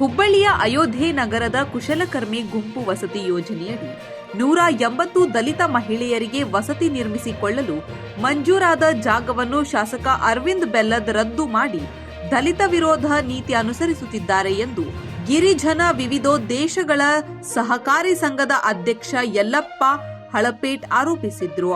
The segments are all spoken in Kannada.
ಹುಬ್ಬಳ್ಳಿಯ ಅಯೋಧ್ಯೆ ನಗರದ ಕುಶಲಕರ್ಮಿ ಗುಂಪು ವಸತಿ ಯೋಜನೆಯಡಿ ನೂರ ಎಂಬತ್ತು ದಲಿತ ಮಹಿಳೆಯರಿಗೆ ವಸತಿ ನಿರ್ಮಿಸಿಕೊಳ್ಳಲು ಮಂಜೂರಾದ ಜಾಗವನ್ನು ಶಾಸಕ ಅರವಿಂದ್ ಬೆಲ್ಲದ್ ರದ್ದು ಮಾಡಿ ದಲಿತ ವಿರೋಧ ನೀತಿ ಅನುಸರಿಸುತ್ತಿದ್ದಾರೆ ಎಂದು ಗಿರಿಜನ ವಿವಿಧೋದ್ದೇಶಗಳ ಸಹಕಾರಿ ಸಂಘದ ಅಧ್ಯಕ್ಷ ಯಲ್ಲಪ್ಪ ಹಳಪೇಟ್ ಆರೋಪಿಸಿದ್ರು.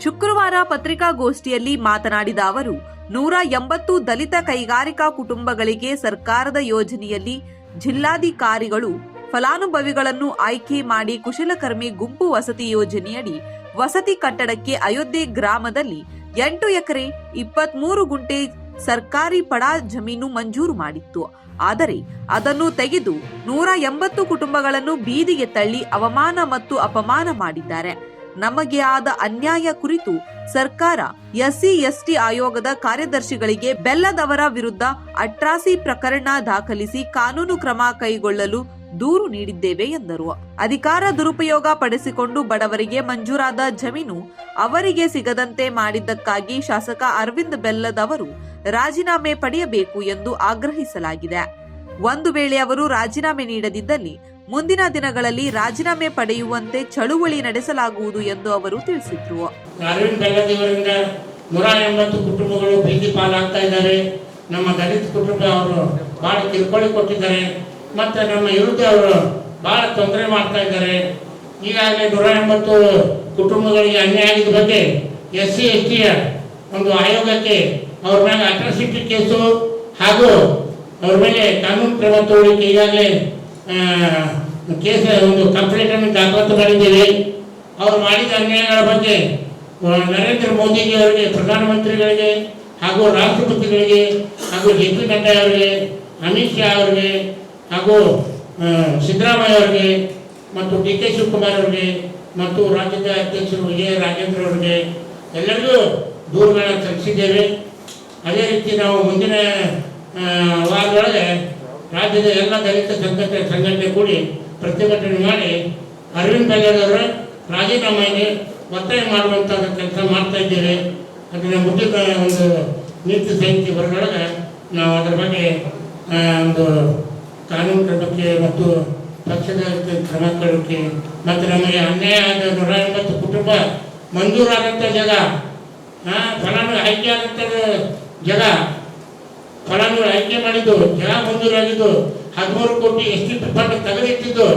ಶುಕ್ರವಾರ ಪತ್ರಿಕಾಗೋಷ್ಠಿಯಲ್ಲಿ ಮಾತನಾಡಿದ ಅವರು ನೂರ ಎಂಬತ್ತು ದಲಿತ ಕೈಗಾರಿಕಾ ಕುಟುಂಬಗಳಿಗೆ ಸರ್ಕಾರದ ಯೋಜನೆಯಲ್ಲಿ ಜಿಲ್ಲಾಧಿಕಾರಿಗಳು ಫಲಾನುಭವಿಗಳನ್ನು ಆಯ್ಕೆ ಮಾಡಿ ಕುಶಲಕರ್ಮಿ ಗುಂಪು ವಸತಿ ಯೋಜನೆಯಡಿ ವಸತಿ ಕಟ್ಟಡಕ್ಕೆ ಅಯೋಧ್ಯೆ ಗ್ರಾಮದಲ್ಲಿ ಎಂಟು ಎಕರೆ, ಇಪ್ಪತ್ಮೂರು ಗುಂಟೆ ಸರ್ಕಾರಿ ಪಡಾ ಜಮೀನು ಮಂಜೂರು ಮಾಡಿತ್ತು. ಆದರೆ ಅದನ್ನು ತೆಗೆದು ನೂರ ಎಂಬತ್ತು ಕುಟುಂಬಗಳನ್ನು ಬೀದಿಗೆ ತಳ್ಳಿ ಅವಮಾನ ಮತ್ತು ಅಪಮಾನ ಮಾಡಿದ್ದಾರೆ. ನಮಗೆ ಆದ ಅನ್ಯಾಯ ಕುರಿತು ಸರ್ಕಾರ ಎಸ್ಸಿ ಎಸ್ಟಿ ಆಯೋಗದ ಕಾರ್ಯದರ್ಶಿಗಳಿಗೆ ಬೆಲ್ಲದವರ ವಿರುದ್ಧ ಅಟ್ರಾಸಿ ಪ್ರಕರಣ ದಾಖಲಿಸಿ ಕಾನೂನು ಕ್ರಮ ಕೈಗೊಳ್ಳಲು ದೂರು ನೀಡಿದ್ದೇವೆ ಎಂದರು. ಅಧಿಕಾರ ದುರುಪಯೋಗ ಪಡಿಸಿಕೊಂಡು ಬಡವರಿಗೆ ಮಂಜೂರಾದ ಜಮೀನು ಅವರಿಗೆ ಸಿಗದಂತೆ ಮಾಡಿದ್ದಕ್ಕಾಗಿ ಶಾಸಕ ಅರವಿಂದ್ ಬೆಲ್ಲದವರು ರಾಜೀನಾಮೆ ಪಡೆಯಬೇಕು ಎಂದು ಆಗ್ರಹಿಸಲಾಗಿದೆ. ಒಂದು ವೇಳೆ ಅವರು ರಾಜೀನಾಮೆ ನೀಡದಿದ್ದಲ್ಲಿ ಮುಂದಿನ ದಿನಗಳಲ್ಲಿ ರಾಜೀನಾಮೆ ಪಡೆಯುವಂತೆ ಚಳುವಳಿ ನಡೆಸಲಾಗುವುದು ಎಂದು ಅವರು ತಿಳಿಸಿದ್ರು. ನೂರ ಎಂಬತ್ತು ಕುಟುಂಬಗಳು ಬೀದಿ ಪಾಲಾಗ್ತಾ ಇದ್ದಾರೆ. ನಮ್ಮ ದಲಿತ ಕುಟುಂಬ ಅವರು ಬಹಳ ತಿಳ್ಕೊಳ್ಳಿ ಕೊಟ್ಟಿದ್ದಾರೆ. ಮತ್ತೆ ನಮ್ಮ ಯುವತಿ ಅವರು ಬಹಳ ತೊಂದರೆ ಮಾಡ್ತಾ ಇದ್ದಾರೆ. ಈಗಾಗಲೇ ನೂರ ಎಂಬತ್ತು ಕುಟುಂಬಗಳಿಗೆ ಅನ್ಯಾಯ ಆಗಿದ ಬಗ್ಗೆ ಎಸ್ ಸಿ, ಎಸ್ ಟಿಯ ಒಂದು ಆಯೋಗಕ್ಕೆ ಅವ್ರ ಮೇಲೆ ಅಟ್ರಾಸಿಟಿ ಕೇಸು ಹಾಗೂ ಅವ್ರ ಮೇಲೆ ಕಾನೂನು ಕ್ರಮ ತಗೊಳ್ಳಿಕ್ಕೆ ಈಗಾಗಲೇ ಕೇಸ್ ಒಂದು ಕಂಪ್ಲೇಂಟನ್ನು ದಾಖಲಾತು ಮಾಡಿದ್ದೀವಿ. ಅವರು ಮಾಡಿದ ಅನ್ಯಾಯಗಳ ಬಗ್ಗೆ ನರೇಂದ್ರ ಮೋದಿಜಿ ಅವರಿಗೆ, ಪ್ರಧಾನಮಂತ್ರಿಗಳಿಗೆ, ಹಾಗೂ ರಾಷ್ಟ್ರಪತಿಗಳಿಗೆ, ಹಾಗೂ ಜೆ ಪಿ ನಡ್ಡಾ ಅವರಿಗೆ, ಅಮಿತ್ ಶಾ ಅವರಿಗೆ, ಹಾಗೂ ಸಿದ್ದರಾಮಯ್ಯ ಅವರಿಗೆ, ಮತ್ತು ಡಿ ಕೆ ಶಿವಕುಮಾರ್ ಅವರಿಗೆ, ಮತ್ತು ರಾಜ್ಯದ ಅಧ್ಯಕ್ಷರು ವಿಜಯ ರಾಜೇಂದ್ರ ಅವರಿಗೆ ಎಲ್ಲರಿಗೂ ದೂರುಗಳನ್ನು ಸಲ್ಲಿಸಿದ್ದೇವೆ ಅದೇ ರೀತಿ ನಾವು ಮುಂದಿನ ವಾರದೊಳಗೆ ರಾಜ್ಯದ ಎಲ್ಲ ದಲಿತ ಸಂಘಟನೆ ಸಂಘಟನೆ ಕೂಡಿ ಪ್ರತಿಭಟನೆ ಮಾಡಿ ಅರವಿಂದ್ ಅವರು ರಾಜೀನಾಮೆಗೆ ಒತ್ತಾಯ ಮಾಡುವಂಥ ಕೆಲಸ ಮಾಡ್ತಾ ಇದ್ದೇವೆ. ಅದನ್ನು ಮುಖ್ಯ ಒಂದು ನೀತಿ ಸಂಹಿತೆ ಬರೋದ್ರೊಳಗೆ ನಾವು ಅದರ ಬಗ್ಗೆ ಒಂದು ಕಾನೂನು ಕ್ರಮಕ್ಕೆ ಮತ್ತು ಪಕ್ಷದ ಕ್ರಮ ಕೊಡೋಕ್ಕೆ ಮತ್ತು ನಮಗೆ ಅನ್ಯಾಯ ಆದ ನೂರ ಎಂಬತ್ತು ಕುಟುಂಬ ಮಂಜೂರಾದಂಥ ಜಾಗ ಫಲಾನು ಆಯ್ಕೆ ಆದಂಥ ಜಾಗ ಫಲಾನುಭವಿ ಆಯ್ಕೆ ಮಾಡಿದ್ದು ಜನ ಮಂಜೂರಾಗಿದ್ದು ಹದಿಮೂರು ಕೋಟಿ ಎಸ್ ಪಟ್ಟ ತೆಗೆದಿಟ್ಟಿದ್ದು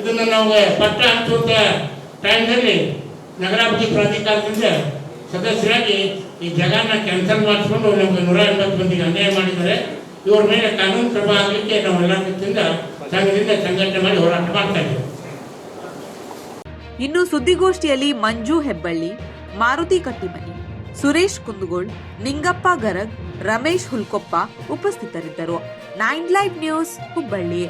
ಇದನ್ನು ನಾವು ಪಟ್ಟ ಹಂಚುವಂಥ ಟೈಮ್ನಲ್ಲಿ ನಗರಾಭಿವೃದ್ಧಿ ಪ್ರಾಧಿಕಾರದಿಂದ ಸದಸ್ಯರಾಗಿ ಈ ಜಗನ್ನ ಕ್ಯಾನ್ಸಲ್ ಮಾಡಿಸ್ಕೊಂಡು ನಮಗೆ ನೂರ ಎಂಬತ್ತು ಮಂದಿಗೆ ಅನ್ಯಾಯ ಮಾಡಿದ್ದಾರೆ. ಇವ್ರ ಮೇಲೆ ಕಾನೂನು ಕ್ರಮ ಆಗಲಿಕ್ಕೆ ನಾವು ಎಲ್ಲ ಸಂಘದಿಂದ ಸಂಘಟನೆ ಮಾಡಿ ಹೋರಾಟ ಮಾಡ್ತಾ ಇದ್ದೇವೆ. ಇನ್ನು ಸುದ್ದಿಗೋಷ್ಠಿಯಲ್ಲಿ ಮಂಜು ಹೆಬ್ಬಳ್ಳಿ, ಮಾರುತಿ ಕಟ್ಟಿಮನಿ. ಸುರೇಶ್ ಕುಂದಗೋಳ್ ನಿಂಗಪ್ಪ ಗರಗ್ ರಮೇಶ್ ಹುಲ್ಕೊಪ್ಪ ಉಪಸ್ಥಿತರಿದ್ದರು. Nine live news Hubballi.